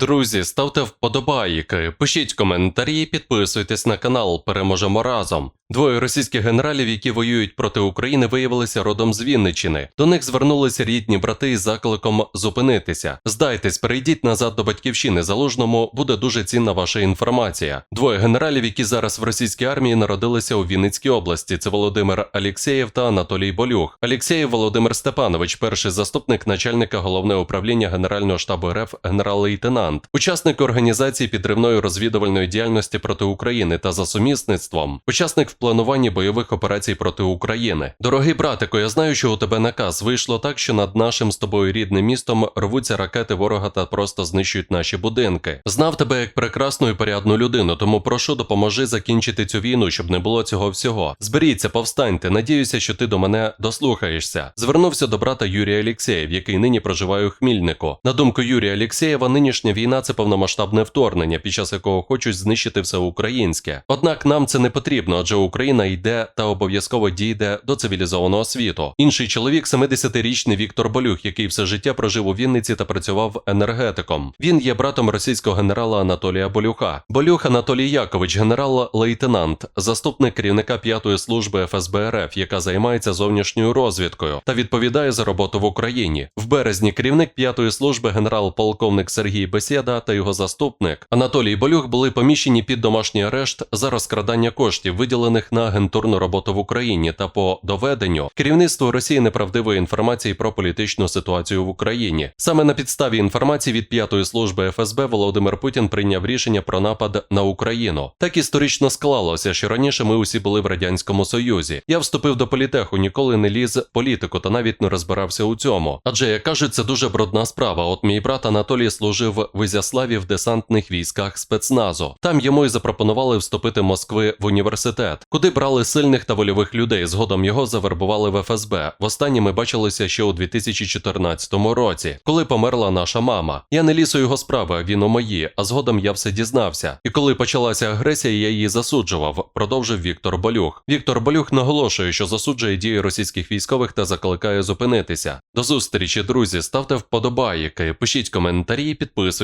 Друзі, ставте вподобайки, пишіть коментарі, підписуйтесь на канал. Переможемо разом. Двоє російських генералів, які воюють проти України, виявилися родом з Вінниччини. До них звернулися рідні брати із закликом зупинитися. Здайтесь, перейдіть назад до батьківщини. Залужному буде дуже цінна ваша інформація. Двоє генералів, які зараз в російській армії народилися у Вінницькій області. Це Володимир Алєксєєв та Анатолій Болюх. Алєксєєв Володимир Степанович, перший заступник начальника головного управління Генерального штабу РФ генерал-лейтенант, учасник організації підривної розвідувальної діяльності проти України та за сумісництвом, учасник в плануванні бойових операцій проти України. Дорогий братику, я знаю, що у тебе наказ вийшло так, що над нашим з тобою рідним містом рвуться ракети ворога та просто знищують наші будинки. Знав тебе як прекрасну і порядну людину, тому прошу допоможи закінчити цю війну, щоб не було цього всього. Зберіться, повстаньте. Надіюся, що ти до мене дослухаєшся. Звернувся до брата Юрія Алєксєєв, який нині проживає у Хмільнику. На думку Юрія Алєксєєва, нинішня війна це повномасштабне вторгнення, під час якого хочуть знищити все українське. Однак нам це не потрібно, адже Україна йде та обов'язково дійде до цивілізованого світу. Інший чоловік, 70-річний Віктор Болюх, який все життя прожив у Вінниці та працював енергетиком. Він є братом російського генерала Анатолія Болюха. Болюх Анатолій Якович, генерал-лейтенант, заступник керівника п'ятої служби ФСБ РФ, яка займається зовнішньою розвідкою та відповідає за роботу в Україні. В березні керівник п'ятої служби генерал-полковник Сергій Бесєда та його заступник Анатолій Болюх були поміщені під домашній арешт за розкрадання коштів, виділених на агентурну роботу в Україні та по доведенню керівництву Росії неправдивої інформації про політичну ситуацію в Україні. Саме на підставі інформації від п'ятої служби ФСБ Володимир Путін прийняв рішення про напад на Україну. Так історично склалося, що раніше ми усі були в радянському союзі. Я вступив до політеху, ніколи не ліз політику та навіть не розбирався у цьому. Адже як кажуть, це дуже брудна справа. От мій брат Анатолій служив в Ізяславі в десантних військах спецназу. Там йому й запропонували вступити Москви в університет, куди брали сильних та вольових людей. Згодом його завербували в ФСБ. Востаннє ми бачилися ще у 2014 році, коли померла наша мама. Я не ліз у його справи, він у мої. А згодом я все дізнався. І коли почалася агресія, я її засуджував. Продовжив Віктор Болюх. Віктор Болюх наголошує, що засуджує дії російських військових та закликає зупинитися. До зустрічі, друзі. Ставте вподобайки, пишіть коментарі,